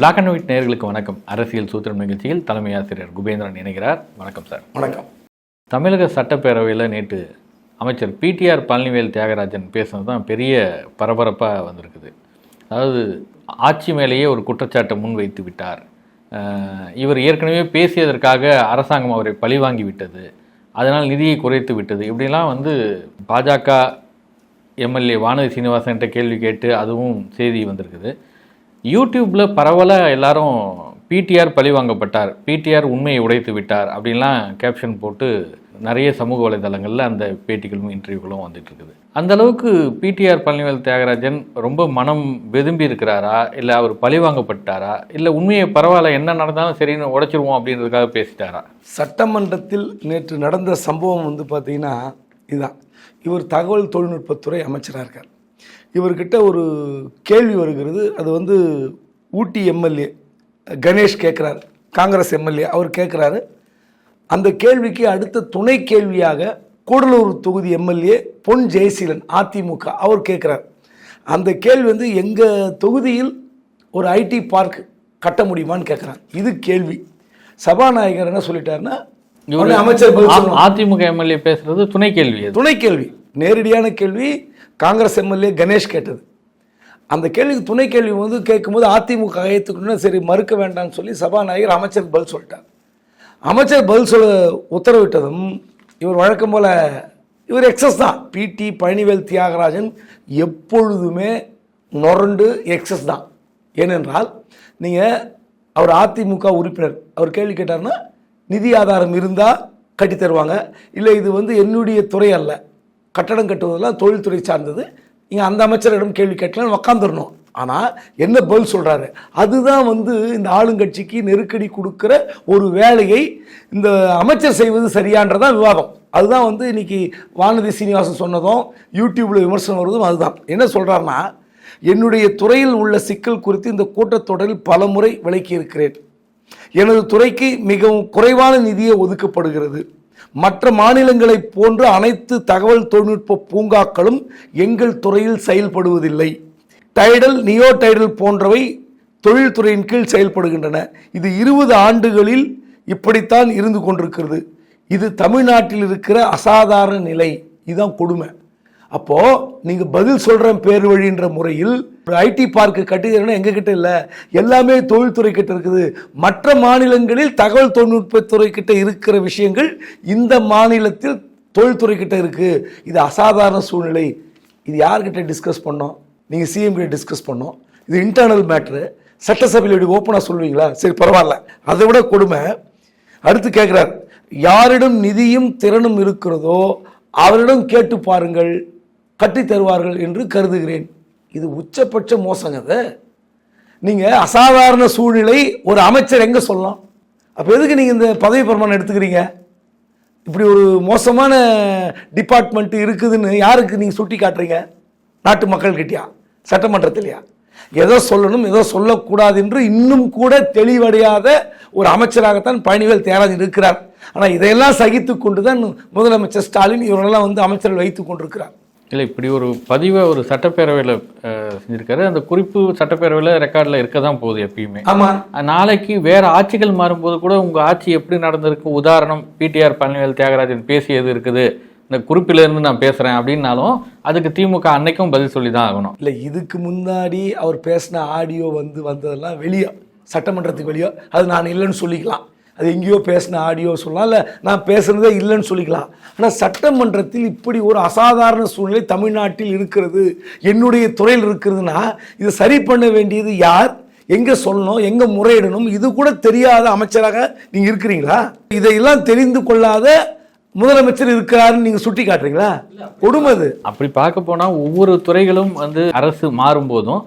Black and white நேயர்களுக்கு வணக்கம். அரசியல் சூத்திரம் நிகழ்ச்சியில் தலைமை ஆசிரியர் குபேந்திரன் இணைகிறார். வணக்கம் சார். வணக்கம். தமிழக சட்டப்பேரவையில் நேற்று அமைச்சர் பிடிஆர் பழனிவேல் தியாகராஜன் பேசுனது தான் பெரிய பரபரப்பாக வந்திருக்குது. அதாவது ஆட்சி மேலேயே ஒரு குற்றச்சாட்டை முன்வைத்து விட்டார். அஹ், இவர் ஏற்கனவே பேசியதற்காக அரசாங்கம் அவரை பழிவாங்கி விட்டது. அதனால் நிதியை குறைத்து விட்டது. இப்படிலாம் வந்து பாஜக எம்எல்ஏ வானதி சீனிவாசன்கிட்ட கேள்வி கேட்டு அதுவும் செய்தி வந்திருக்குது. யூடியூப்பில் பரவலாக எல்லாரும் பிடிஆர் பழி வாங்கப்பட்டார் பிடிஆர் உண்மையை உடைத்து விட்டார் அப்படின்லாம் கேப்ஷன் போட்டு நிறைய சமூக வலைதளங்களில் அந்த பேட்டிகளும் இன்டர்வியூகளும் வந்துட்டு இருக்குது. அந்த அளவுக்கு பிடிஆர் பழனிவேல் தியாகராஜன் ரொம்ப மனம் வெதும்பி இருக்கிறாரா? இல்லை அவர் பழி வாங்கப்பட்டாரா இல்லை உண்மையை பரவாயில்ல என்ன நடந்தாலும் சரின்னு உடைச்சிருவோம் அப்படின்றதுக்காக பேசிட்டாரா? சட்டமன்றத்தில் நேற்று நடந்த சம்பவம் வந்து பார்த்தீங்கன்னா இதுதான் இவர் தகவல் தொழில்நுட்பத்துறை அமைச்சராக இருக்கார். இவர்கிட்ட ஒரு கேள்வி வருகிறது. அது வந்து ஊட்டி எம்எல்ஏ கணேஷ் கேட்குறாரு. காங்கிரஸ் எம்எல்ஏ அவர் கேட்குறாரு. அந்த கேள்விக்கு அடுத்த துணை கேள்வியாக கூடலூர் தொகுதி எம்எல்ஏ பொன் ஜெயசீலன் அதிமுக அவர் கேட்குறார். அந்த கேள்வி வந்து எங்கள் தொகுதியில் ஒரு ஐடி பார்க் கட்ட முடியுமான்னு கேட்குறாங்க இது கேள்வி. சபாநாயகர் என்ன சொல்லிட்டாருன்னா அமைச்சர் அதிமுக எம்எல்ஏ பேசுறது துணை கேள்வி துணை கேள்வி. நேரடியான கேள்வி காங்கிரஸ் எம்எல்ஏ கணேஷ் கேட்டது. அந்த கேள்விக்கு துணை கேள்வி வந்து கேட்கும்போது அதிமுக ஏற்றுக்கணும்னா சரி மறுக்க வேண்டாம்னு சொல்லி சபாநாயகர் அமைச்சர் பதில் சொல்லிட்டார். அமைச்சர் பதில் சொல்ல உத்தரவிட்டதும் இவர் வழக்கம் போல் இவர் எக்ஸஸ் தான். பிடி பழனிவேல் தியாகராஜன் எப்பொழுதுமே நொரண்டு எக்ஸஸ் தான். ஏனென்றால் நீங்கள் அவர் அதிமுக உறுப்பினர். அவர் கேள்வி கேட்டார்னா நிதி ஆதாரம் இருந்தால் கட்டி தருவாங்க. இல்லை இது வந்து என்னுடைய துறை அல்ல. கட்டடம் கட்டுவதெல்லாம் தொழில்துறை சார்ந்தது. நீங்கள் அந்த அமைச்சரிடம் கேள்வி கேட்கலாம் உக்காந்துடணும் ஆனால் என்ன பதில் சொல்கிறாரு அதுதான் வந்து இந்த ஆளுங்கட்சிக்கு நெருக்கடி கொடுக்குற ஒரு வேலையை இந்த அமைச்சர் செய்வது சரியான்றதான் விவாதம். அதுதான் வந்து இன்னைக்கு வானதி சீனிவாசன் சொன்னதும் யூடியூப்பில் விமர்சனம் வருவதும் அதுதான். என்ன சொல்கிறாருன்னா என்னுடைய துறையில் உள்ள சிக்கல் குறித்து இந்த கூட்டத்தொடரில் பலமுறை விளக்கி இருக்கிறேன் எனது துறைக்கு மிகவும் குறைவான நிதியே ஒதுக்கப்படுகிறது. மற்ற மாநிலங்களைப் போன்று அனைத்து தகவல் தொழில்நுட்ப பூங்காக்களும் எங்கள் துறையில் செயல்படுவதில்லை. டைடல் நியோ டைடல் போன்றவை தொழில்துறையின் கீழ் செயல்படுகின்றன. இது இருபது ஆண்டுகளில் இப்படித்தான் இருந்து கொண்டிருக்கிறது. இது தமிழ்நாட்டில் இருக்கிற அசாதாரண நிலை. இதுதான் கொடுமை. அப்போ நீங்க பதில் சொல்றேன் பேர் வழின்ற முறையில் ஒரு ஐடி பார்க் கட்டுகிறேன்னா எங்க கிட்ட இல்ல. எல்லாமே தொழில்துறை கிட்ட இருக்குது. மற்ற மாநிலங்களில் தகவல் தொழில்நுட்பத்துறை கிட்ட இருக்கிற விஷயங்கள் இந்த மாநிலத்தில் தொழில்துறை கிட்ட இருக்கு. இது அசாதாரண சூழ்நிலை. இது யார்கிட்ட டிஸ்கஸ் பண்ணோம்? நீங்க சிஎம் கிட்ட டிஸ்கஸ் பண்ணோம். இது இன்டர்னல் மேட்ரு சட்டசபையில் இப்படி ஓப்பனாக சொல்லுவீங்களா? சரி பரவாயில்ல. அதை விட கொடுமை. அடுத்து கேட்குறார் யாரிடம் நிதியும் திறனும் இருக்கிறதோ அவரிடம் கேட்டு பாருங்கள். கட்டி தருவார்கள் என்று கருதுகிறேன். இது உச்சபட்ச மோசங்க அது. நீங்கள் அசாதாரண சூழ்நிலை ஒரு அமைச்சர் எங்கே சொல்லலாம்? அப்போ எதுக்கு நீங்கள் இந்த பதவி பிரமாணம் எடுத்துக்கிறீங்க? இப்படி ஒரு மோசமான டிபார்ட்மெண்ட் இருக்குதுன்னு யாருக்கு நீங்கள் சுட்டி காட்டுறீங்க நாட்டு மக்கள்கிட்டயா? சட்டமன்றத்திலையா? எதோ சொல்லணும் எதோ சொல்லக்கூடாது என்று இன்னும் கூட தெளிவடையாத ஒரு அமைச்சராகத்தான் பழனிவேல் தியாகராஜன் இருக்கிறார். ஆனால் இதையெல்லாம் சகித்து கொண்டு தான் முதலமைச்சர் ஸ்டாலின் இவரெல்லாம் வந்து அமைச்சர்கள் வைத்து கொண்டிருக்கிறார். இல்லை இப்படி ஒரு பதிவை ஒரு சட்டப்பேரவையில் செஞ்சிருக்காரு. அந்த குறிப்பு சட்டப்பேரவையில் ரெக்கார்டில் இருக்க தான் போகுது எப்பயுமே. ஆமாம் நாளைக்கு வேற ஆட்சிகள் மாறும்போது கூட உங்க ஆட்சி எப்படி நடந்திருக்கு? உதாரணம் பிடிஆர் பழனிவேல் தியாகராஜன் பேசியது இருக்குது. இந்த குறிப்பில இருந்து நான் பேசுறேன் அப்படின்னாலும் அதுக்கு திமுக அன்னைக்கும் பதில் சொல்லி தான் ஆகணும். இல்லை இதுக்கு முன்னாடி அவர் பேசின ஆடியோ வந்து வந்ததெல்லாம் வெளியே சட்டமன்றத்துக்கு வெளியே. அது நான் இல்லைன்னு சொல்லிக்கலாம். அது எங்கேயோ பேசின ஆடியோ சொல்லலாம். இல்லை நான் பேசுனதே இல்லைன்னு சொல்லிக்கலாம். ஆனால் சட்டமன்றத்தில் இப்படி ஒரு அசாதாரண சூழ்நிலை தமிழ்நாட்டில் இருக்கிறது என்னுடைய துறையில் இருக்கிறதுனா இதை சரி பண்ண வேண்டியது யார்? எங்கே சொல்லணும்? எங்கே முறையிடணும்? இது கூட தெரியாத அமைச்சராக நீங்கள் இருக்கிறீங்களா? இதையெல்லாம் தெரிந்து கொள்ளாத முதலமைச்சர் இருக்கிறாருன்னு நீங்கள் சுட்டி காட்டுறீங்களா கொடுமை அது. அப்படி பார்க்க போனா ஒவ்வொரு துறைகளும் வந்து அரசு மாறும்போதும்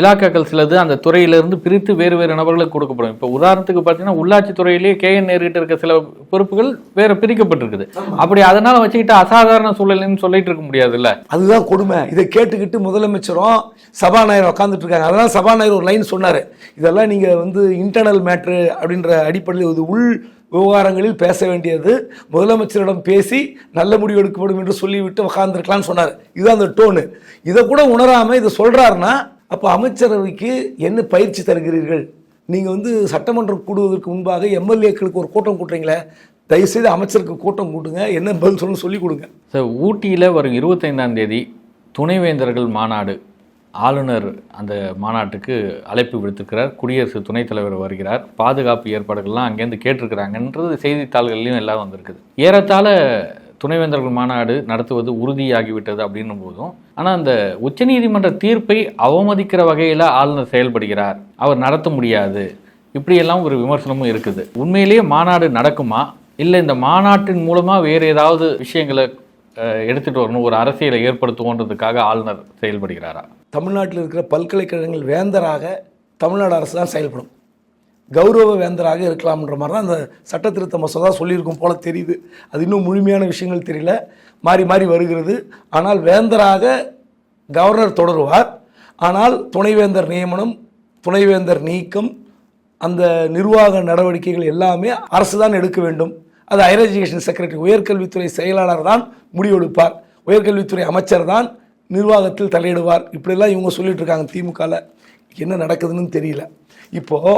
இலாக்காக்கள் சிலது அந்த துறையிலிருந்து பிரித்து வேறு வேறு நபர்களுக்கு கொடுக்கப்படும். இப்போ உதாரணத்துக்கு பார்த்தீங்கன்னா உள்ளாட்சி துறையிலேயே கேஎன் நேர்கிட்ட இருக்க சில பொறுப்புகள் வேற பிரிக்கப்பட்டிருக்குது. அப்படி அதனால வச்சுக்கிட்டு அசாதாரண சூழல்னு சொல்லிட்டு இருக்க முடியாதுல்ல? அதுதான் கொடுமை. இதை கேட்டுக்கிட்டு முதலமைச்சரும் சபாநாயகர் உட்காந்துட்டு இருக்காங்க அதெல்லாம் சபாநாயகர் ஒரு லைன் சொன்னார். இதெல்லாம் நீங்கள் வந்து இன்டர்னல் மேட்ரு அப்படின்ற அடிப்படையில் இது உள் விவகாரங்களில் பேச வேண்டியது. முதலமைச்சரிடம் பேசி நல்ல முடிவு எடுக்கப்படும் என்று சொல்லிவிட்டு உட்காந்துருக்கலாம்னு சொன்னார். இதுதான் அந்த டோனு இதை கூட உணராமல் இதை சொல்கிறாருன்னா அப்போ அமைச்சரவைக்கு என்ன பயிற்சி தருகிறீர்கள்? நீங்கள் வந்து சட்டமன்றம் கூடுவதற்கு முன்பாக எம்எல்ஏக்களுக்கு ஒரு கூட்டம் கூட்டுறீங்களே? தயவுசெய்து அமைச்சருக்கு கூட்டம் கூட்டுங்க. என்ன பதில் சொல்லணும் சொல்லி கொடுங்க. சார் ஊட்டியில் வரும் இருபத்தைந்தாம் தேதி துணைவேந்தர்கள் மாநாடு. ஆளுநர் அந்த மாநாட்டுக்கு அழைப்பு விடுத்திருக்கிறார். குடியரசு துணைத் தலைவர் வருகிறார். பாதுகாப்பு ஏற்பாடுகள்லாம் அங்கேருந்து கேட்டிருக்கிறாங்கன்றது செய்தித்தாள்கள்லையும் எல்லாம் வந்திருக்குது. ஏறத்தாழ துணைவேந்தர்கள் மாநாடு நடத்துவது உறுதியாகிவிட்டது அப்படின்னும் போதும். ஆனால் அந்த உச்சநீதிமன்ற தீர்ப்பை அவமதிக்கிற வகையில் ஆளுநர் செயல்படுகிறார். அவர் நடத்த முடியாது. இப்படியெல்லாம் ஒரு விமர்சனமும் இருக்குது. உண்மையிலேயே மாநாடு நடக்குமா? இல்லை இந்த மாநாட்டின் மூலமாக வேறு ஏதாவது விஷயங்களை எடுத்துகிட்டு வரணும் ஒரு அரசியலை ஏற்படுத்துவோன்றதுக்காக ஆளுநர் செயல்படுகிறாரா? தமிழ்நாட்டில் இருக்கிற பல்கலைக்கழகங்கள் வேந்தராக தமிழ்நாடு அரசு தான் செயல்படும். கௌரவ வேந்தராக இருக்கலாம்ன்ற மாதிரி தான் அந்த சட்ட திருத்த மசோதா சொல்லியிருக்கும் போல தெரியுது. அது இன்னும் முழுமையான விஷயங்கள் தெரியல. மாறி மாறி வருகிறது. ஆனால் வேந்தராக கவர்னர் தொடருவார். ஆனால் துணைவேந்தர் நியமனம் துணைவேந்தர் நீக்கம் அந்த நிர்வாக நடவடிக்கைகள் எல்லாமே அரசு தான் எடுக்க வேண்டும். அது ஹையர் எஜுகேஷன் செக்ரட்டரி உயர்கல்வித்துறை செயலாளர் தான் முடிவெடுப்பார். உயர்கல்வித்துறை அமைச்சர் தான் நிர்வாகத்தில் தலையிடுவார். இப்படிலாம் இவங்க சொல்லிட்டு இருக்காங்க திமுகவில் என்ன நடக்குதுன்னு தெரியல. இப்போது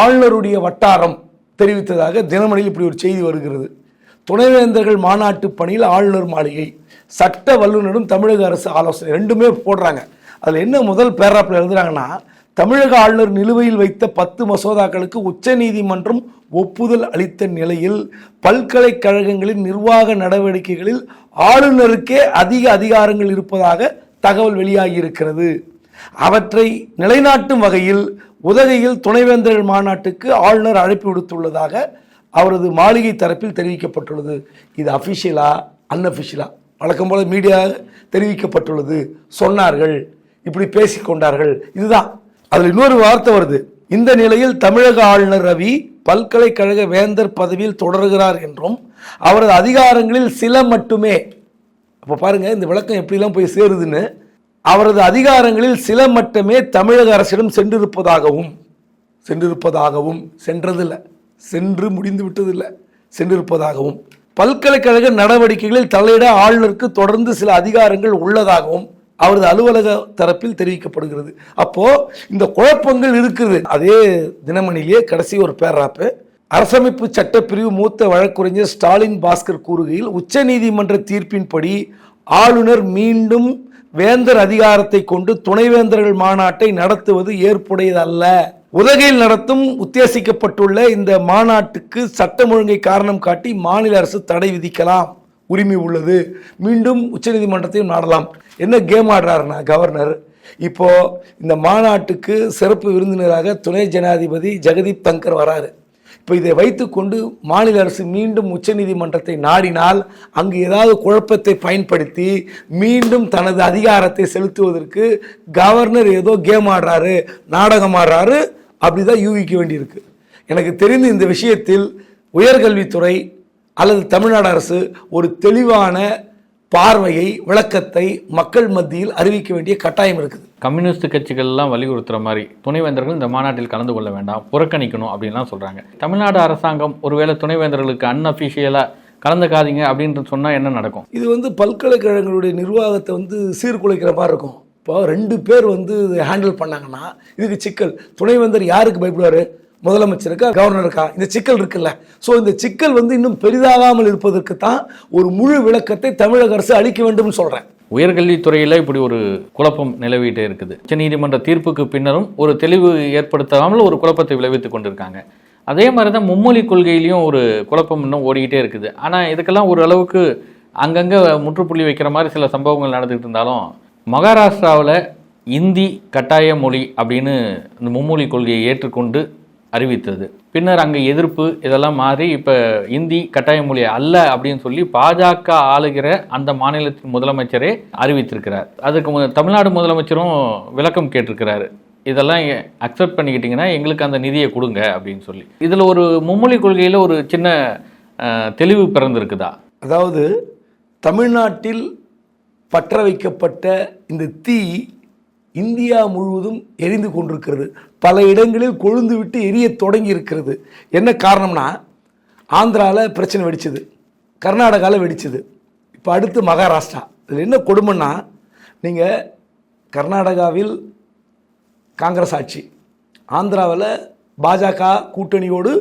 ஆளுநருடைய வட்டாரம் தெரிவித்ததாக தினமணியில் இப்படி ஒரு செய்தி வருகிறது. துணைவேந்தர்கள் மாநாட்டு பணியில் ஆளுநர் மாளிகை சட்ட வல்லுநரும் தமிழக அரசு ஆலோசனை ரெண்டுமே போடுறாங்க. அதில் என்ன முதல் பேராப்பில் எழுதுறாங்கன்னா தமிழக ஆளுநர் நிலுவையில் வைத்த பத்து மசோதாக்களுக்கு உச்சநீதிமன்றம் ஒப்புதல் அளித்த நிலையில் பல்கலைக்கழகங்களின் நிர்வாக நடவடிக்கைகளில் ஆளுநருக்கே அதிக அதிகாரங்கள் இருப்பதாக தகவல் வெளியாகி இருக்கிறது. அவற்றை நிலைநாட்டும் வகையில் உதகையில் துணைவேந்தர்கள் மாநாட்டுக்கு ஆளுநர் அழைப்பு விடுத்துள்ளதாக அவரது மாளிகை தரப்பில் தெரிவிக்கப்பட்டுள்ளது. இது அஃபிஷியலா அன்அஃபிஷியலா வழக்கம் போல மீடியா தெரிவிக்கப்பட்டுள்ளது. சொன்னார்கள். இப்படி பேசிக்கொண்டார்கள் இதுதான். அதில் இன்னொரு வார்த்தை வருது. இந்த நிலையில் தமிழக ஆளுநர் ரவி பல்கலைக்கழக வேந்தர் பதவியில் தொடர்கிறார் என்றும் அவரது அதிகாரங்களில் சில மட்டுமே. அப்போ பாருங்கள் இந்த விளக்கம் எப்படிலாம் போய் சேருதுன்னு அவரது அதிகாரங்களில் சில மட்டுமே தமிழக அரசிடம் சென்றிருப்பதாகவும் சென்றிருப்பதாகவும் சென்றதில்லை. சென்று முடிந்து விட்டதில்லை. சென்றிருப்பதாகவும். பல்கலைக்கழக நடவடிக்கைகளில் தலையிட ஆளுநருக்கு தொடர்ந்து சில அதிகாரங்கள் உள்ளதாகவும் அவரது அலுவலக தரப்பில் தெரிவிக்கப்படுகிறது. அப்போ இந்த குழப்பங்கள் இருக்குது அதே தினமணிலேயே கடைசி ஒரு பேராப்பு அரசமைப்பு சட்டப்பிரிவு மூத்த வழக்குரைஞர் ஸ்டாலின் பாஸ்கர் கூறுகையில் உச்சநீதிமன்ற தீர்ப்பின்படி ஆளுநர் மீண்டும் வேந்தர் அதிகாரத்தை கொண்டு துணைவேந்தர்கள் மாநாட்டை நடத்துவது ஏற்புடையதல்ல. உதகையில் நடத்தும் உத்தேசிக்கப்பட்டுள்ள இந்த மாநாட்டுக்கு சட்டம் ஒழுங்கை காரணம் காட்டி மாநில அரசு தடை விதிக்கலாம். உரிமை உள்ளது. மீண்டும் உச்சநீதிமன்றத்தையும் நாடலாம். என்ன கேம் ஆடுறாருன்னா கவர்னர் இப்போ இந்த மாநாட்டுக்கு சிறப்பு விருந்தினராக துணை ஜனாதிபதி ஜெகதீப் தங்கர் வராரு. இப்போ இதை வைத்துக்கொண்டு மாநில அரசு மீண்டும் உச்சநீதிமன்றத்தை நாடினால் அங்கு ஏதாவது குழப்பத்தை பயன்படுத்தி மீண்டும் தனது அதிகாரத்தை செலுத்துவதற்கு கவர்னர் ஏதோ கேம் ஆடுறாரு நாடகம் ஆடுறாரு அப்படிதான் யூகிக்க வேண்டியிருக்கு. எனக்கு தெரிந்து இந்த விஷயத்தில் உயர்கல்வித்துறை அல்லது தமிழ்நாடு அரசு ஒரு தெளிவான பார்வையை விளக்கத்தை மக்கள் மத்தியில் அறிவிக்க வேண்டிய கட்டாயம் இருக்குது. கம்யூனிஸ்ட் கட்சிகள்லாம் வலியுறுத்துற மாதிரி துணைவேந்தர்கள் இந்த மாநாட்டில் கலந்து கொள்ள வேண்டாம் புறக்கணிக்கணும் அப்படின்லாம் சொல்றாங்க. தமிழ்நாடு அரசாங்கம் ஒருவேளை துணைவேந்தர்களுக்கு அன்அஃபிஷியலாக கலந்துக்காதீங்க அப்படின்னு சொன்னா என்ன நடக்கும்? இது வந்து பல்கலைக்கழகங்களுடைய நிர்வாகத்தை வந்து சீர்குலைக்கிற மாதிரி இருக்கும். இப்போ ரெண்டு பேர் வந்து ஹேண்டில் பண்ணாங்கன்னா இதுக்கு சிக்கல். துணைவேந்தர் யாருக்கு பயப்படுவார்? முதலமைச்சருக்கா கவர்னருக்கா? இந்த சிக்கல் இருக்குல்ல. ஸோ இந்த சிக்கல் வந்து இன்னும் பெரிதாகாமல் இருப்பதற்கு தான் ஒரு முழு விளக்கத்தை தமிழக அரசு அளிக்க வேண்டும்னு சொல்கிறேன் உயர்கல்வித்துறையில் இப்படி ஒரு குழப்பம் நிலவிட்டே இருக்குது. உச்சநீதிமன்ற தீர்ப்புக்கு பின்னரும் ஒரு தெளிவு ஏற்படுத்தாமல் ஒரு குழப்பத்தை விளைவித்துக் கொண்டிருக்காங்க. அதே மாதிரி தான் மும்மொழி கொள்கையிலையும் ஒரு குழப்பம் இன்னும் ஓடிக்கிட்டே இருக்குது. ஆனால் இதுக்கெல்லாம் ஒரு அளவுக்கு அங்கங்கே முற்றுப்புள்ளி வைக்கிற மாதிரி சில சம்பவங்கள் நடந்துகிட்டு இருந்தாலும் மகாராஷ்டிராவில் இந்தி கட்டாய மொழி அப்படின்னு இந்த மும்மொழி கொள்கையை ஏற்றுக்கொண்டு அறிவித்தது. பின்னர் அங்கே எதிர்ப்பு இதெல்லாம் மாறி இப்போ இந்தி கட்டாய மொழி அல்ல அப்படின்னு சொல்லி பாஜக ஆளுகிற அந்த மாநிலத்தின் முதலமைச்சரே அறிவித்திருக்கிறார். அதுக்கு தமிழ்நாடு முதலமைச்சரும் விளக்கம் கேட்டிருக்கிறாரு. இதெல்லாம் அக்செப்ட் பண்ணிக்கிட்டீங்கன்னா எங்களுக்கு அந்த நிதியை கொடுங்க அப்படின்னு சொல்லி. இதில் ஒரு மும்மொழி கொள்கையில் ஒரு சின்ன தெளிவு பிறந்திருக்குதா? அதாவது தமிழ்நாட்டில் பற்ற வைக்கப்பட்ட இந்த தீ இந்தியா முழுவதும் எரிந்து கொண்டிருக்கிறது. பல இடங்களில் கொழுந்து விட்டு எரிய தொடங்கி இருக்கிறது என்ன காரணம்னா ஆந்திராவில் பிரச்சனை வெடிச்சது. கர்நாடகாவில் வெடிச்சது. இப்போ அடுத்து மகாராஷ்டிரா. இதில் என்ன கொடுமைன்னா நீங்கள் கர்நாடகாவில் காங்கிரஸ் ஆட்சி ஆந்திராவில் பாஜக கூட்டணியோடு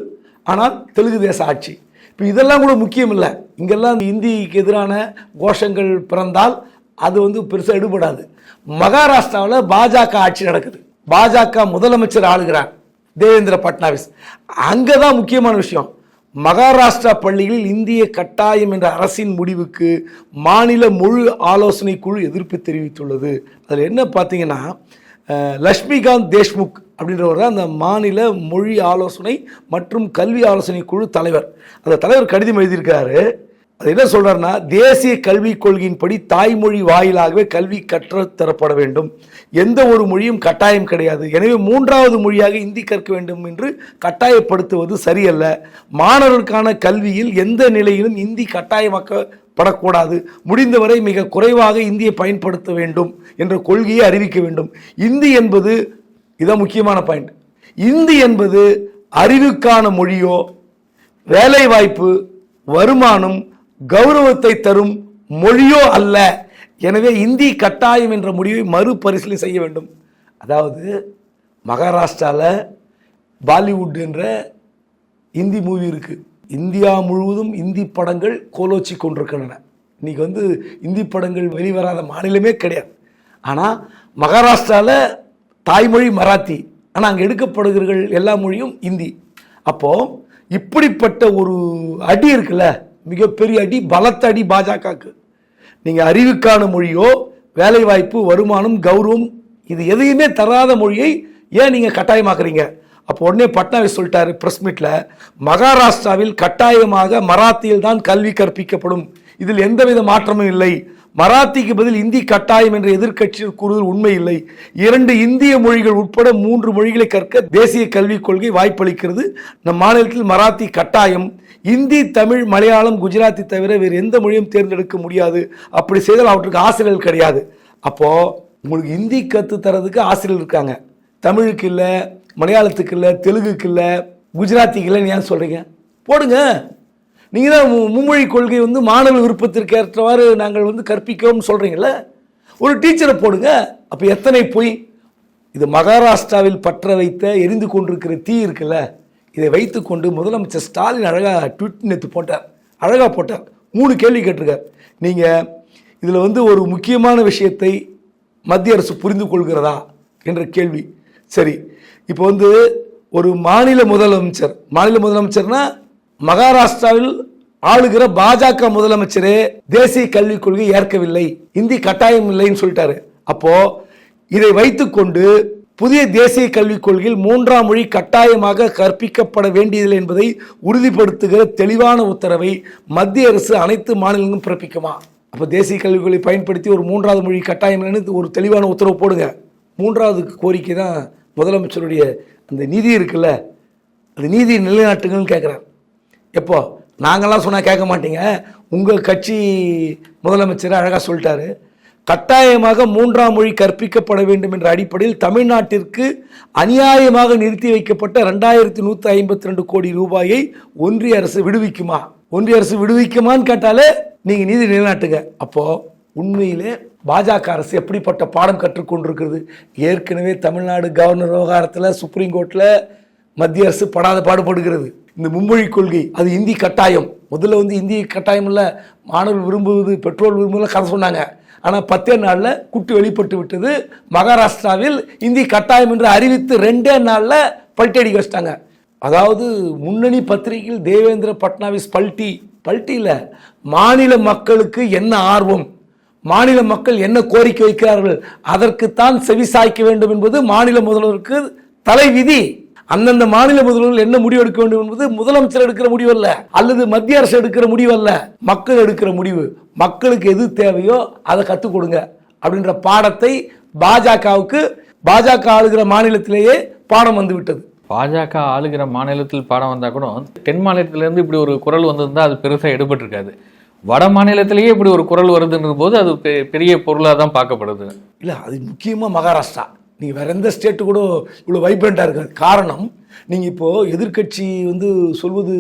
ஆனால் தெலுங்கு தேச ஆட்சி. இப்போ இதெல்லாம் கூட முக்கியம் இல்லை. இங்கெல்லாம் இந்திக்கு எதிரான கோஷங்கள் பிறந்தால் அது வந்து பெருசாக எடுபடாது. மகாராஷ்டிராவில் பாஜக ஆட்சி நடக்குது. பாஜக முதலமைச்சர் ஆளுகிறார் தேவேந்திர பட்னாவிஸ். அங்கே தான் முக்கியமான விஷயம். மகாராஷ்டிரா பள்ளிகளில் இந்திய கட்டாயம் என்ற அரசின் முடிவுக்கு மாநில முழு ஆலோசனை குழு எதிர்ப்பு தெரிவித்துள்ளது. அதில் என்ன பார்த்தீங்கன்னா லக்ஷ்மிகாந்த் தேஷ்முக் அப்படின்றவர் தான் அந்த மாநில மொழி ஆலோசனை மற்றும் கல்வி ஆலோசனை குழு தலைவர். அந்த தலைவர் கடிதம் எழுதியிருக்காரு அது என்ன சொல்கிறேன்னா தேசிய கல்விக் கொள்கையின்படி தாய்மொழி வாயிலாகவே கல்வி கற்றுத்தரப்பட வேண்டும். எந்த ஒரு மொழியும் கட்டாயம் கிடையாது. எனவே மூன்றாவது மொழியாக இந்தி கற்க வேண்டும் என்று கட்டாயப்படுத்துவது சரியல்ல. மாணவர்களுக்கான கல்வியில் எந்த நிலையிலும் இந்தி கட்டாயமாக்கப்படக்கூடாது. முடிந்தவரை மிக குறைவாக இந்தியை பயன்படுத்த வேண்டும் என்ற கொள்கையை அறிவிக்க வேண்டும். இந்தி என்பது இதான் முக்கியமான பாயிண்ட் இந்தி என்பது அறிவுக்கான மொழியோ வேலைவாய்ப்பு வருமானம் கௌரவத்தை தரும் மொழியோ அல்ல. எனவே இந்தி கட்டாயம் என்ற முடிவை மறுபரிசீலனை செய்ய வேண்டும். அதாவது மகாராஷ்டிராவில் பாலிவுட் என்ற இந்தி மூவி இருக்குது இந்தியா முழுவதும் இந்தி படங்கள் கோலோச்சி கொண்டிருக்கின்றன. இன்றைக்கி வந்து இந்தி படங்கள் வெளிவராத மாநிலமே கிடையாது. ஆனால் மகாராஷ்டிராவில் தாய்மொழி மராத்தி. ஆனால் அங்கே எடுக்கப்படுகிறீர்கள் எல்லா மொழியும் இந்தி. அப்போது இப்படிப்பட்ட ஒரு அடி இருக்குல்ல மிகப்பெரிய அடி பலத்த அடி பாஜகவுக்கு நீங்கள் அறிவுக்கான மொழியோ வேலைவாய்ப்பு வருமானம் கௌரவம் இது எதையுமே தராத மொழியை ஏன் நீங்கள் கட்டாயமாக்குறீங்க? அப்போ உடனே பட்னாவிஸ் சொல்லிட்டாரு ப்ரெஸ் மீட்டில் மகாராஷ்டிராவில் கட்டாயமாக மராத்தியில் தான் கல்வி கற்பிக்கப்படும். இதில் எந்தவித மாற்றமும் இல்லை. மராத்திக்கு பதில் இந்தி கட்டாயம் என்ற எதிர்க்கட்சியில் கூறுதல் உண்மை இல்லை இரண்டு இந்திய மொழிகள் உட்பட மூன்று மொழிகளை கற்க தேசிய கல்விக் கொள்கை வாய்ப்பளிக்கிறது. நம் மாநிலத்தில் மராத்தி கட்டாயம். இந்தி தமிழ் மலையாளம் குஜராத்தி தவிர வேறு எந்த மொழியும் தேர்ந்தெடுக்க முடியாது. அப்படி செய்தால் அவற்றுக்கு ஆசிரியர்கள் கிடையாது. அப்போ உங்களுக்கு ஹிந்தி கற்று தரதுக்கு ஆசிரியர்கள் இருக்காங்க. தமிழுக்கு இல்லை மலையாளத்துக்கு இல்லை தெலுங்குக்கு இல்லை குஜராத்திக்கு இல்லைன்னு ஏன் சொல்கிறீங்க போடுங்க. நீங்கள் தான் மும்மொழி கொள்கை வந்து மாணவ விருப்பத்திற்கு ஏற்றவாறு நாங்கள் வந்து கற்பிக்கோம்னு சொல்கிறீங்கள ஒரு டீச்சரை போடுங்க. அப்போ எத்தனை பொய்? இது மகாராஷ்டிராவில் பற்ற வைத்த எரிந்து கொண்டிருக்கிற தீ இருக்குல்ல? இதை வைத்துக்கொண்டு முதலமைச்சர் ஸ்டாலின் அழகாக ட்விட் நேற்று போட்டார். அழகாக போட்டார். மூணு கேள்வி கேட்டிருக்கார். நீங்கள் இதில் வந்து ஒரு முக்கியமான விஷயத்தை மத்திய அரசு புரிந்து கொள்கிறதா? என்ற கேள்வி. சரி. இப்போ வந்து ஒரு மாநில முதலமைச்சர் மாநில முதலமைச்சர்னா மகாராஷ்டிராவில் ஆளுகிற பாஜக முதலமைச்சரே தேசிய கல்விக் கொள்கை ஏற்கவில்லை. இந்தி கட்டாயம் இல்லைன்னு சொல்லிட்டாரு. அப்போ இதை வைத்துக்கொண்டு புதிய தேசிய கல்விக் கொள்கையில் மூன்றாம் மொழி கட்டாயமாக கற்பிக்கப்பட வேண்டியதில்லை என்பதை உறுதிப்படுத்துகிற தெளிவான உத்தரவை மத்திய அரசு அனைத்து மாநிலங்களும் பிறப்பிக்குமா? அப்போ தேசிய கல்விக் கொள்கை பயன்படுத்தி ஒரு மூன்றாவது மொழி கட்டாயம் இல்லைன்னு ஒரு தெளிவான உத்தரவு போடுங்க. மூன்றாவது கோரிக்கை தான் முதலமைச்சருடைய அந்த நிதி இருக்குல்ல? அந்த நீதி நிலைநாட்டுங்கன்னு கேட்குறாரு எப்போ? நாங்கள்லாம் சொன்னால் கேட்க மாட்டீங்க. உங்கள் கட்சி முதலமைச்சர் அழகாக சொல்லிட்டாரு. கட்டாயமாக மூன்றாம் மொழி கற்பிக்கப்பட வேண்டும் என்ற அடிப்படையில் தமிழ்நாட்டிற்கு அநியாயமாக நிறுத்தி வைக்கப்பட்ட ரெண்டாயிரத்தி நூற்றி ஐம்பத்தி ரெண்டு கோடி ரூபாயை ஒன்றிய அரசு விடுவிக்குமா? ஒன்றிய அரசு விடுவிக்குமான்னு கேட்டாலே நீங்கள் நீதி நிலைநாட்டுங்க. அப்போது உண்மையிலே பாஜக அரசு எப்படிப்பட்ட பாடம் கற்றுக்கொண்டிருக்கிறது? ஏற்கனவே தமிழ்நாடு கவர்னர் விவகாரத்தில் சுப்ரீம் கோர்ட்டில் மத்திய அரசு படாத பாடுபடுகிறது. இந்த மும்மொழி கொள்கை அது இந்தி கட்டாயம். முதல்ல வந்து இந்தி கட்டாயம் இல்லை மாணவர் விரும்புவது பெட்ரோல் விரும்புவதில் கதை சொன்னாங்க. ஆனால் பத்தே நாளில் குட்டு வெளிப்பட்டு விட்டது. மகாராஷ்டிராவில் இந்தி கட்டாயம் என்று அறிவித்து ரெண்டே நாளில் பல்ட்டடிக்க வச்சிட்டாங்க. அதாவது முன்னணி பத்திரிகையில் தேவேந்திர பட்னாவிஸ் பல்ட்டி பல்ட்டியில் மாநில மக்களுக்கு என்ன ஆர்வம்? மாநில மக்கள் என்ன கோரிக்கை வைக்கிறார்கள்? அதற்குத்தான் செவிசாய்க்க வேண்டும் என்பது மாநில முதல்வருக்கு தலைவிதி. அந்தந்த மாநில முதல்வர்கள் என்ன முடிவு எடுக்க வேண்டும் என்பது முதலமைச்சர் எடுக்கிற முடிவு அல்ல. அல்லது மத்திய அரசு எடுக்கிற முடிவு அல்ல. மக்கள் எடுக்கிற முடிவு. மக்களுக்கு எது தேவையோ அதை கற்றுக் கொடுங்க அப்படின்ற பாடத்தை பாஜகவுக்கு பாஜக ஆளுகிற மாநிலத்திலேயே பாடம் வந்து விட்டது. பாஜக ஆளுகிற மாநிலத்தில் பாடம் வந்தால் கூட தென் மாநிலத்திலேருந்து இப்படி ஒரு குரல் வந்திருந்தால் அது பெருசாக எடுபட்டிருக்காது. வட மாநிலத்திலேயே இப்படி ஒரு குரல் வருதுன்ற போது அது பெரிய பொருளாக தான் பார்க்கப்படுது. இல்லை அது முக்கியமாக மகாராஷ்டிரா. நீங்கள் வேற எந்த ஸ்டேட்டு கூட இவ்வளோ வைப்ரண்ட்டாக இருக்காது. காரணம் நீங்கள் இப்போது எதிர்க்கட்சி வந்து சொல்வது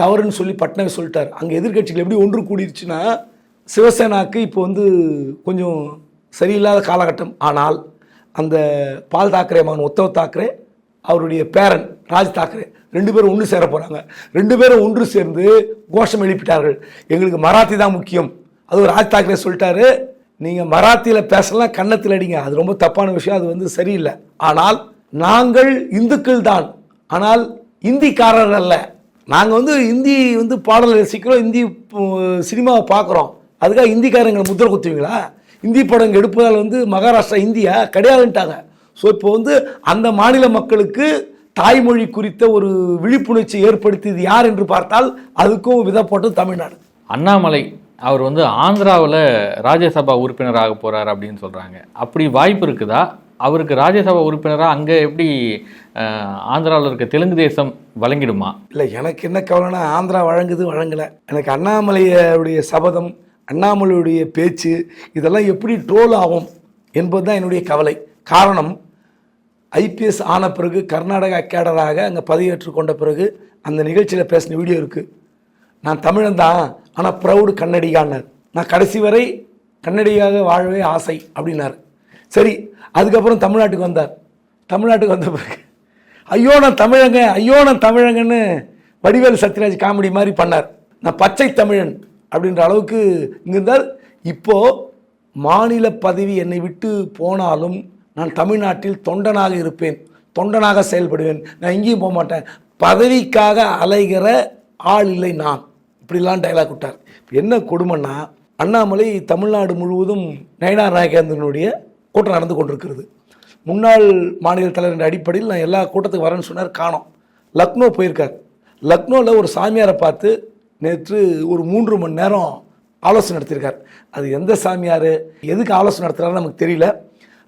தவறுன்னு சொல்லி பட்னாவிஸ் சொல்லிட்டார். அங்கே எதிர்க்கட்சிகள் எப்படி ஒன்று கூடிருச்சுன்னா சிவசேனாக்கு இப்போ வந்து கொஞ்சம் சரியில்லாத காலகட்டம். ஆனால் அந்த பால் தாக்கரே மகன் உத்தவ் தாக்கரே அவருடைய பேரன் ராஜ் தாக்கரே ரெண்டு பேரும் ஒன்று சேர போகிறாங்க ரெண்டு பேரும் ஒன்று சேர்ந்து கோஷம் எழுப்பிட்டார்கள். எங்களுக்கு மராத்தி தான் முக்கியம். அது ராஜ் தாக்கரே சொல்லிட்டாரு. நீங்கள் மராத்தியில் பேசலாம் கன்னத்தில் அடிங்க. அது ரொம்ப தப்பான விஷயம் அது வந்து சரியில்லை. ஆனால் நாங்கள் இந்துக்கள் தான். ஆனால் இந்திக்காரர் அல்ல. நாங்கள் வந்து இந்தி வந்து பாடல் ரசிக்கிறோம் இந்தி சினிமாவை பார்க்குறோம். அதுக்காக இந்திக்காரங்களை முத்திரை குத்துவீங்களா? இந்தி படங்கள் எடுப்பதால் வந்து மகாராஷ்டிரா இந்தியா கிடையாதுன்ட்டாங்க. ஸோ இப்போ வந்து அந்த மாநில மக்களுக்கு தாய்மொழி குறித்த ஒரு விழிப்புணர்ச்சி ஏற்படுத்தியது யார் என்று பார்த்தால் அதுக்கும் விதப்பட்டது தமிழ்நாடு. அண்ணாமலை. அவர் வந்து ஆந்திராவில் ராஜ்யசபா உறுப்பினராக போகிறார் அப்படின்னு சொல்கிறாங்க அப்படி வாய்ப்பு இருக்குதா? அவருக்கு ராஜ்யசபா உறுப்பினராக அங்கே எப்படி ஆந்திராவில் இருக்க தெலுங்கு தேசம் வழங்கிடுமா? இல்லை எனக்கு என்ன கவலைனா ஆந்திரா வழங்குது வழங்கலை. எனக்கு அண்ணாமலையுடைய சபதம் அண்ணாமலையுடைய பேச்சு இதெல்லாம் எப்படி ட்ரோல் ஆகும் என்பது தான் என்னுடைய கவலை. காரணம் ஐபிஎஸ் ஆன பிறகு கர்நாடகா அக்கேடராக அங்கே பதவியேற்று கொண்ட பிறகு அந்த நிகழ்ச்சியில் பேசின வீடியோ இருக்குது நான் தமிழன் தான் ஆனால் ப்ரௌடு கன்னடிகான்னார் நான் கடைசி வரை கன்னடியாக வாழவே ஆசை அப்படின்னார். சரி அதுக்கப்புறம் தமிழ்நாட்டுக்கு வந்தார். தமிழ்நாட்டுக்கு வந்த பிறகு ஐயோ நான் தமிழங்க ஐயோ நான் தமிழங்கன்னு வடிவேல் சத்யராஜ் காமெடி மாதிரி பண்ணார். நான் பச்சை தமிழன் அப்படின்ற அளவுக்கு இங்கே இருந்தார் இப்போது மாநில பதவி என்னை விட்டு போனாலும் நான் தமிழ்நாட்டில் தொண்டனாக இருப்பேன் தொண்டனாக செயல்படுவேன். நான் எங்கேயும் போக மாட்டேன். பதவிக்காக அலைகிற ஆள் இல்லை நான். இப்படிலாம் டைலாக் விட்டார். என்ன கொடுமைன்னா அண்ணாமலை தமிழ்நாடு முழுவதும் நயனார் நாயகேந்திரனுடைய கூட்டம் நடந்து கொண்டிருக்கிறது. முன்னாள் மாநில தலைவர் அடிப்படையில் நான் எல்லா கூட்டத்துக்கு வரேன்னு சொன்னார் காணோம். லக்னோ போயிருக்கார். லக்னோவில் ஒரு சாமியாரை பார்த்து நேற்று ஒரு மூன்று மணி நேரம் ஆலோசனை நடத்தியிருக்கார் அது எந்த சாமியார் எதுக்கு ஆலோசனை நடத்துகிறாரு நமக்கு தெரியல.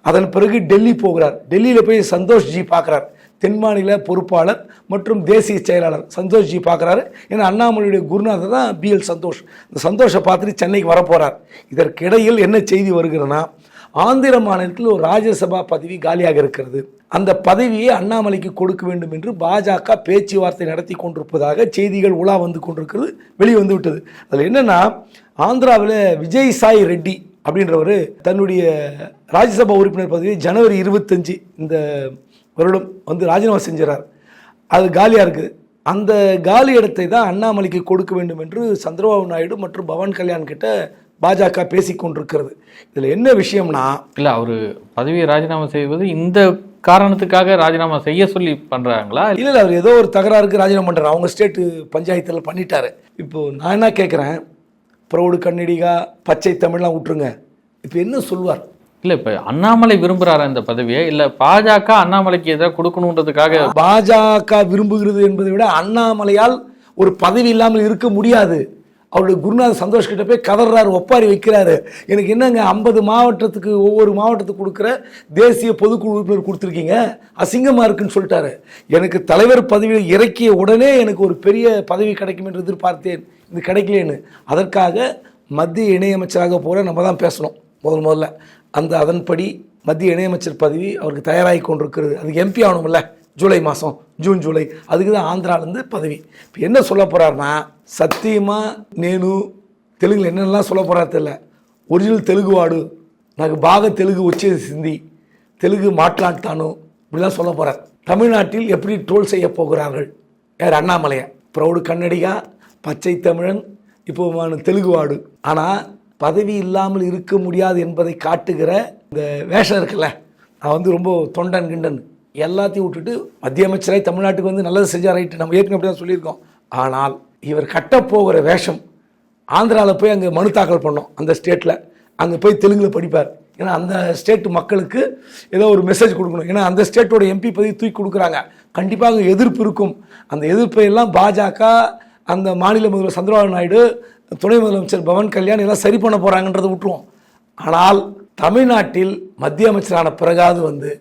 அதன் பிறகு டெல்லி போகிறார். டெல்லியில் போய் சந்தோஷ்ஜி பார்க்குறார். தென் மாநில பொறுப்பாளர் மற்றும் தேசிய செயலாளர். சந்தோஷ் ஜி பார்க்குறாரு. ஏன்னா அண்ணாமலையுடைய குருநாதர் தான் பிஎல் சந்தோஷ். இந்த சந்தோஷை பார்த்துட்டு சென்னைக்கு வரப்போகிறார் இதற்கிடையில் என்ன செய்தி வருகிறதுனா ஆந்திர மாநிலத்தில் ஒரு ராஜ்யசபா பதவி காலியாக இருக்கிறது. அந்த பதவியை அண்ணாமலைக்கு கொடுக்க வேண்டும் என்று பாஜக பேச்சுவார்த்தை நடத்தி கொண்டிருப்பதாக செய்திகள் உலா வந்து கொண்டிருக்கிறது வெளியே வந்து விட்டது. அதில் என்னென்னா ஆந்திராவில் விஜய் சாய் ரெட்டி அப்படின்றவர் தன்னுடைய ராஜ்யசபா உறுப்பினர் பதவியை ஜனவரி இருபத்தஞ்சு இந்த வருடம் வந்து ராஜினாமா செஞ்சுறார் அது காலியாக இருக்குது அந்த காலி இடத்தை தான் அண்ணாமலைக்கு கொடுக்க வேண்டும் என்று சந்திரபாபு நாயுடு மற்றும் பவன் கல்யாண் கிட்ட பாஜக பேசிக் கொண்டிருக்கிறது. இதில் என்ன விஷயம்னா இல்லை அவர் பதவியை ராஜினாமா செய்வது இந்த காரணத்துக்காக ராஜினாமா செய்ய சொல்லி பண்றாங்களா? இல்லை இல்லை அவர் ஏதோ ஒரு தகராறுக்கு ராஜினாமா பண்ணுறாரு அவங்க ஸ்டேட்டு பஞ்சாயத்தில் பண்ணிட்டாரு. இப்போ நான் என்ன கேட்குறேன் ப்ரௌடு கன்னடிகா பச்சை தமிழ்லாம் விட்டுருங்க இப்போ என்ன சொல்வார்? இல்லை இப்போ அண்ணாமலை விரும்புகிறாரா இந்த பதவியை? இல்லை பாஜக அண்ணாமலைக்கு எதாவது கொடுக்கணுன்றதுக்காக பாஜக விரும்புகிறது என்பதை விட அண்ணாமலையால் ஒரு பதவி இல்லாமல் இருக்க முடியாது. அவருடைய குருநாத சந்தோஷ் கிட்ட போய் கதறாரு ஒப்பாரி வைக்கிறாரு. எனக்கு என்னங்க ஐம்பது மாவட்டத்துக்கு ஒவ்வொரு மாவட்டத்துக்கு கொடுக்குற தேசிய பொதுக்குழு உறுப்பினர் கொடுத்துருக்கீங்க? அசிங்கமாக இருக்குன்னு சொல்லிட்டாரு. எனக்கு தலைவர் பதவியில் இறக்கிய உடனே எனக்கு ஒரு பெரிய பதவி கிடைக்கும் என்று எதிர்பார்த்தேன். இது கிடைக்கலேன்னு. அதற்காக மத்திய இணையமைச்சராக போகிற நம்ம தான் பேசணும் முதல் முதல்ல. அந்த அதன்படி மத்திய இணையமைச்சர் பதவி அவருக்கு தயாராகி கொண்டிருக்கிறது அதுக்கு எம்பி ஆகணும்ல ஜூலை மாதம் ஜூன் ஜூலை அதுக்கு தான் ஆந்திராலேருந்து பதவி இப்போ என்ன சொல்ல போகிறாருன்னா சத்தியமாக நேனு தெலுங்குல என்னென்னலாம் சொல்ல போகிறாரு தெரியல ஒரிஜினல் தெலுங்கு வாடு నాకు బాగా తెలుగు వచ్చేసింది తెలుగు మాట్లాడతాను இப்படிலாம் சொல்ல போகிறார் தமிழ்நாட்டில் எப்படி ட்ரோல் செய்ய போகிறார்கள் யார் அண்ணாமலையா ப்ரௌடு கன்னடிகா பச்சை தமிழன் இப்போ நான் தெலுங்கு வாடு ஆனால் பதவி இல்லாமல் இருக்க முடியாது என்பதை காட்டுகிற இந்த வேஷம் இருக்குல்ல நான் வந்து ரொம்ப தொண்டன் கிண்டன். எல்லாத்தையும் விட்டுட்டு மத்திய அமைச்சராய் தமிழ்நாட்டுக்கு வந்து நல்லது செஞ்சா ரைட்டு. நம்ம ஏற்கனவே அப்படி தான் சொல்லியிருக்கோம். ஆனால் இவர் கட்டப்போகிற வேஷம் ஆந்திராவில் போய் அங்கே மனு தாக்கல் பண்ணோம் அந்த ஸ்டேட்டில் அங்கே போய் தெலுங்கில் படிப்பார். ஏன்னா அந்த ஸ்டேட் மக்களுக்கு ஏதோ ஒரு மெசேஜ் கொடுக்கணும். ஏன்னா அந்த ஸ்டேட்டோட எம்பி பதவி தூக்கி கொடுக்குறாங்க. கண்டிப்பாக அங்கே எதிர்ப்பு இருக்கும். அந்த எதிர்ப்பை எல்லாம் பாஜக அந்த மாநில முதல்வர் சந்திரபாபு நாயுடு துணை முதலமைச்சர் பவன் கல்யாண் எல்லாம் சரி பண்ண போகிறாங்கன்றதை விட்டுருவோம். ஆனால் தமிழ்நாட்டில் மத்திய அமைச்சரான பிறகாவது வந்து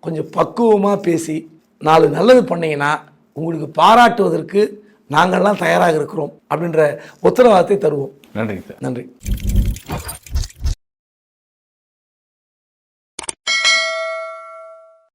கொஞ்சம் பக்குவமாக பேசி நாலு நல்லது பண்ணீங்கன்னா உங்களுக்கு பாராட்டுவதற்கு நாங்கள்லாம் தயாராக இருக்கிறோம் அப்படின்ற உத்தரவாதத்தை தருவோம். நன்றிங்க சார். நன்றி.